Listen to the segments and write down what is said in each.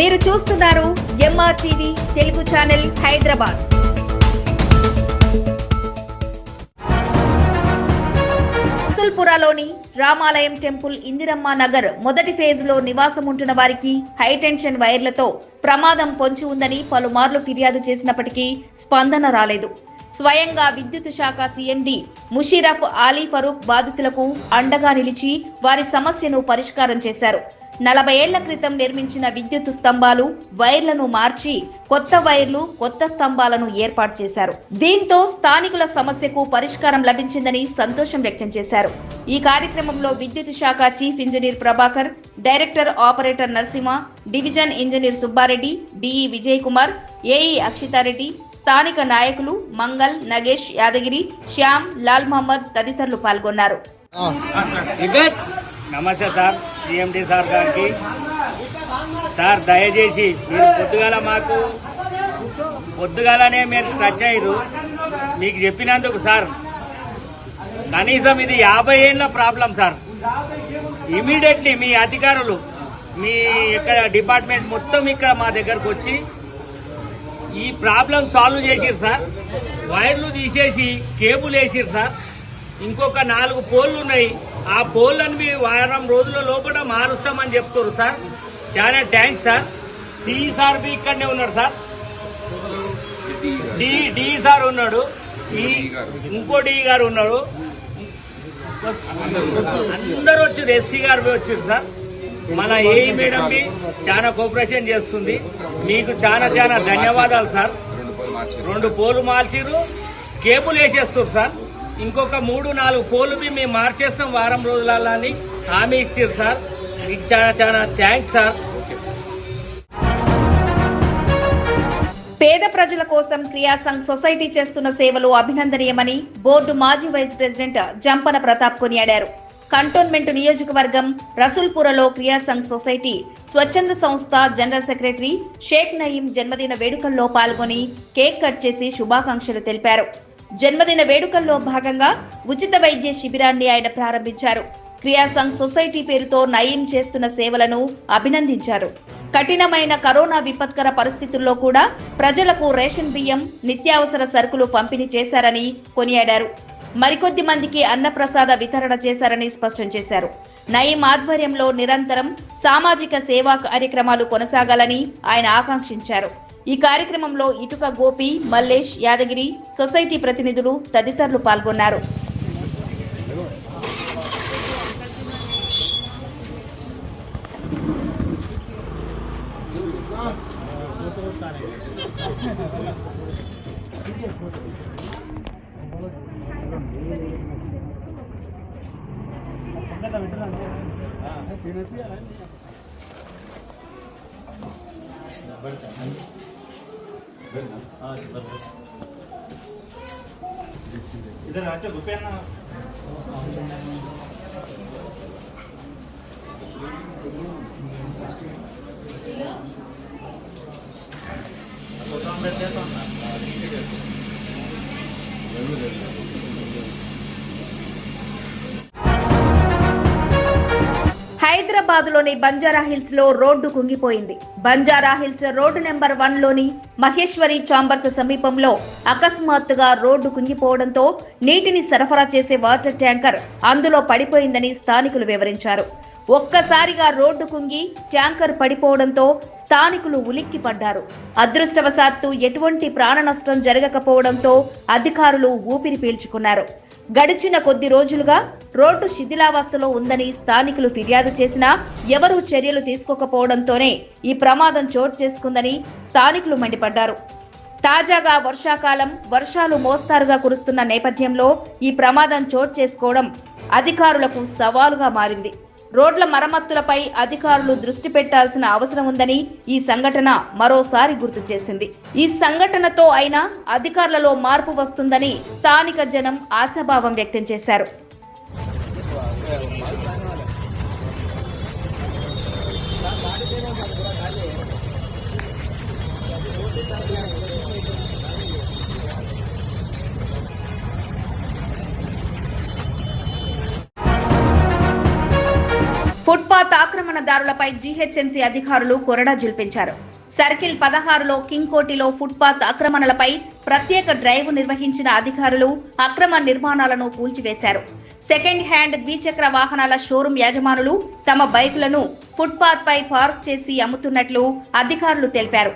మీరు చూస్తున్నారు MR TV Telugu channel Hyderabad. రసూల్పురాలోని రామాలయం టెంపుల్ ఇందిరమ్మ నగర్ మొదటి ఫేజ్లో నివాసం ఉంటున్న వారికి హైటెన్షన్ వైర్లతో ప్రమాదం పొంచి ఉందని పలుమార్లు ఫిర్యాదు చేసినప్పటికీ స్పందన రాలేదు. స్వయంగా విద్యుత్ శాఖ సిఎండి ముషీరఫ్ ఆలీ ఫరూక్ బాధితులకు అండగా నిలిచి వారి సమస్యను పరిష్కారం చేశారు. నలభై ఏళ్ళ క్రితం నిర్మించిన విద్యుత్ స్తంభాలు వైర్లను మార్చి కొత్త వైర్లు కొత్త స్తంభాలను ఏర్పాటు చేశారు. దీంతో స్థానికుల సమస్యకు పరిష్కారం లభించిందని సంతోషం వ్యక్తం చేశారు. ఈ కార్యక్రమంలో విద్యుత్ శాఖ chief engineer Prabhakar director operator Narasimha division engineer Subbareddy DE Vijay Kumar AE Akshitareddy స్థానిక నాయకులు మంగల్ నగేష్ యాదగిరి శ్యామ్ లాల్ మహమ్మద్ తదితరులు పాల్గొన్నారు. నమస్తే సార్ సిఎండి సార్ గారికి. సార్ దయచేసి మీరు పొద్దుగాల మాకు పొద్దుగాలనే మీరు టచ్ అయ్యారు మీకు చెప్పినందుకు సార్. కనీసం ఇది యాభై ఏళ్ళ ప్రాబ్లం సార్. ఇమీడియట్లీ మీ అధికారులు మీ ఇక్కడ డిపార్ట్మెంట్ మొత్తం ఇక్కడ మా దగ్గరకు వచ్చి ఈ ప్రాబ్లం సాల్వ్ చేసిరు సార్. వైర్లు తీసేసి కేబుల్ వేసిరు సార్. ఇంకొక నాలుగు పోల్లు ఉన్నాయి. ఆ పోల్లను మీ వారం రోజుల లోపల మారుస్తామని చెప్తారు సార్. చాలా thanks sir. D sir B ఇక్కడనే ఉన్నాడు సార్. డి డి సార్ ఉన్నాడు. ఈ ఇంకో డి గారు ఉన్నాడు అందరూ వచ్చారు. ఎస్సీ గారు వచ్చారు సార్. మన ఏఈ మేడం బి చాలా కోఆపరేషన్ చేస్తుంది. మీకు చాలా చాలా ధన్యవాదాలు సార్. రెండు పోలు మార్చిరు కేబుల్ వేసేస్తారు సార్. ఇంకొక మూడు నాలుగు బి మేము మార్చేస్తాం వారం రోజులలో అని. హామీ ఇచ్చారు సార్. మీకు చాలా చాలా థ్యాంక్స్ సార్. పేద ప్రజల కోసం క్రియా సంఘ్ సొసైటీ చేస్తున్న సేవలు అభినందనీయమని బోర్డు మాజీ వైస్ ప్రెసిడెంట్ జంపన ప్రతాప్ కొనియాడారు. కంటోన్మెంట్ నియోజకవర్గం రసూల్పురలో క్రియా సంఘ్ సొసైటీ స్వచ్ఛంద సంస్థ జనరల్ సెక్రటరీ షేక్ నయీం జన్మదిన వేడుకల్లో పాల్గొని కేక్ కట్ చేసి శుభాకాంక్షలు తెలిపారు. జన్మదిన వేడుకల్లో భాగంగా ఉచిత వైద్య శిబిరాన్ని ఆయన ప్రారంభించారు. క్రియా సంఘ్ సొసైటీ పేరుతో నయీం చేస్తున్న సేవలను అభినందించారు. కఠినమైన కరోనా విపత్కర పరిస్థితుల్లో కూడా ప్రజలకు రేషన్ బియ్యం నిత్యావసర సరుకులు పంపిణీ చేశారని కొనియాడారు. మరికొద్ది మందికి అన్నప్రసాద వితరణ చేశారని స్పష్టం చేశారు. నయీం ఆధ్వర్యంలో నిరంతరం సామాజిక సేవా కార్యక్రమాలు కొనసాగాలని ఆయన ఆకాంక్షించారు. ఈ కార్యక్రమంలో ఇటుక గోపి మల్లేష్ యాదగిరి సొసైటీ ప్రతినిధులు తదితరులు పాల్గొన్నారు. इधर आचो रुपये ना। హైదరాబాద్లోని బంజారా హిల్స్లో రోడ్డు కుంగిపోయింది. బంజారా హిల్స్ రోడ్డు నెంబర్ వన్లోని మహేశ్వరి చాంబర్స్ సమీపంలో అకస్మాత్తుగా రోడ్డు కుంగిపోవడంతో నీటిని సరఫరా చేసే వాటర్ ట్యాంకర్ అందులో పడిపోయిందని స్థానికులు వివరించారు. ఒక్కసారిగా రోడ్డు కుంగి ట్యాంకర్ పడిపోవడంతో స్థానికులు ఉలిక్కి పడ్డారు అదృష్టవశాత్తు ఎటువంటి ప్రాణ నష్టం జరగకపోవడంతో అధికారులు ఊపిరి పీల్చుకున్నారు. గడిచిన కొద్ది రోజులుగా రోడ్డు శిథిలావస్థలో ఉందని స్థానికులు ఫిర్యాదు చేసినా ఎవరూ చర్యలు తీసుకోకపోవడంతోనే ఈ ప్రమాదం చోటు చేసుకుందని స్థానికులు మండిపడ్డారు. తాజాగా వర్షాకాలం వర్షాలు మోస్తారుగా కురుస్తున్న నేపథ్యంలో ఈ ప్రమాదం చోటు చేసుకోవడం అధికారులకు సవాలుగా మారింది. రోడ్ల మరమ్మతులపై అధికారులు దృష్టి పెట్టాల్సిన అవసరం ఉందని ఈ సంఘటన మరోసారి గుర్తు చేసింది. ఈ సంఘటనతో అయినా అధికారులలో మార్పు వస్తుందని స్థానిక జనం ఆశాభావం వ్యక్తం చేశారు. ఫుట్పాత్ జీహెచ్ఎంసీ అధికారులు కొరడా జుల్పించారు సర్కిల్ పదహారులో కింగ్కోటిలో ఫుట్పాత్ ఆక్రమణలపై ప్రత్యేక డ్రైవ్ నిర్వహించిన అధికారులు అక్రమ నిర్మాణాలను కూల్చివేశారు. సెకండ్ హ్యాండ్ ద్విచక్ర వాహనాల షోరూం యజమానులు తమ బైకులను ఫుట్పాత్ పై పార్క్ చేసి అమ్ముతున్నట్లు అధికారులు తెలిపారు.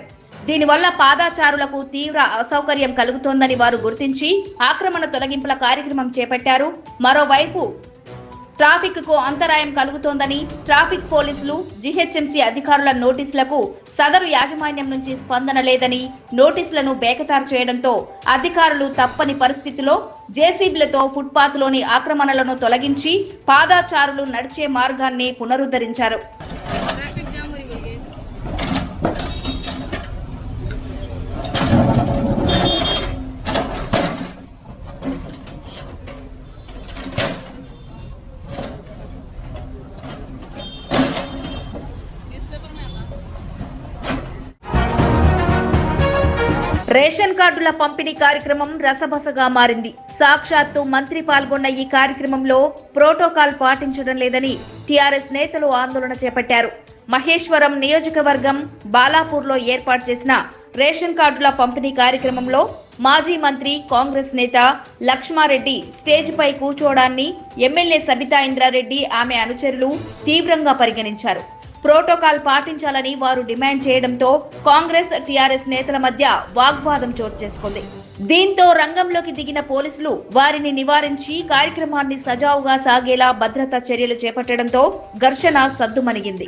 దీనివల్ల పాదాచారులకు తీవ్ర అసౌకర్యం కలుగుతోందని వారు గుర్తించి ఆక్రమణ తొలగింపుల కార్యక్రమం చేపట్టారు. మరోవైపు ట్రాఫిక్కు అంతరాయం కలుగుతోందని ట్రాఫిక్ పోలీసులు జీహెచ్ఎంసీ అధికారుల నోటీసులకు సదరు యాజమాన్యం నుంచి స్పందన లేదని నోటీసులను బేకతారు చేయడంతో అధికారులు తప్పని పరిస్థితిలో జేసీబీలతో ఫుట్పాత్లోని ఆక్రమణలను తొలగించి పాదాచారులు నడిచే మార్గాన్ని పునరుద్ధరించారు. కార్డుల పంపిణీ కార్యక్రమం రసబసగా మారింది. సాక్షాత్తు మంత్రి పాల్గొన్న ఈ కార్యక్రమంలో ప్రోటోకాల్ పాటించడం లేదని టీఆర్ఎస్ నేతలు ఆందోళన చేపట్టారు. మహేశ్వరం నియోజకవర్గం బాలాపూర్లో ఏర్పాటు చేసిన రేషన్ కార్డుల పంపిణీ కార్యక్రమంలో మాజీ మంత్రి కాంగ్రెస్ నేత లక్ష్మారెడ్డి స్టేజ్ పై కూర్చోవడాన్ని ఎమ్మెల్యే సబితా ఇంద్రారెడ్డి ఆమె అనుచరులు తీవ్రంగా పరిగణించారు. ప్రోటోకాల్ పాటించాలని వారు డిమాండ్ చేయడంతో కాంగ్రెస్ టీఆర్ఎస్ నేతల మధ్య వాగ్వాదం చోటు చేసుకుంది. దీంతో రంగంలోకి దిగిన పోలీసులు వారిని నివారించి కార్యక్రమాన్ని సజావుగా సాగేలా భద్రతా చర్యలు చేపట్టడంతో ఘర్షణ సద్దుమణిగింది.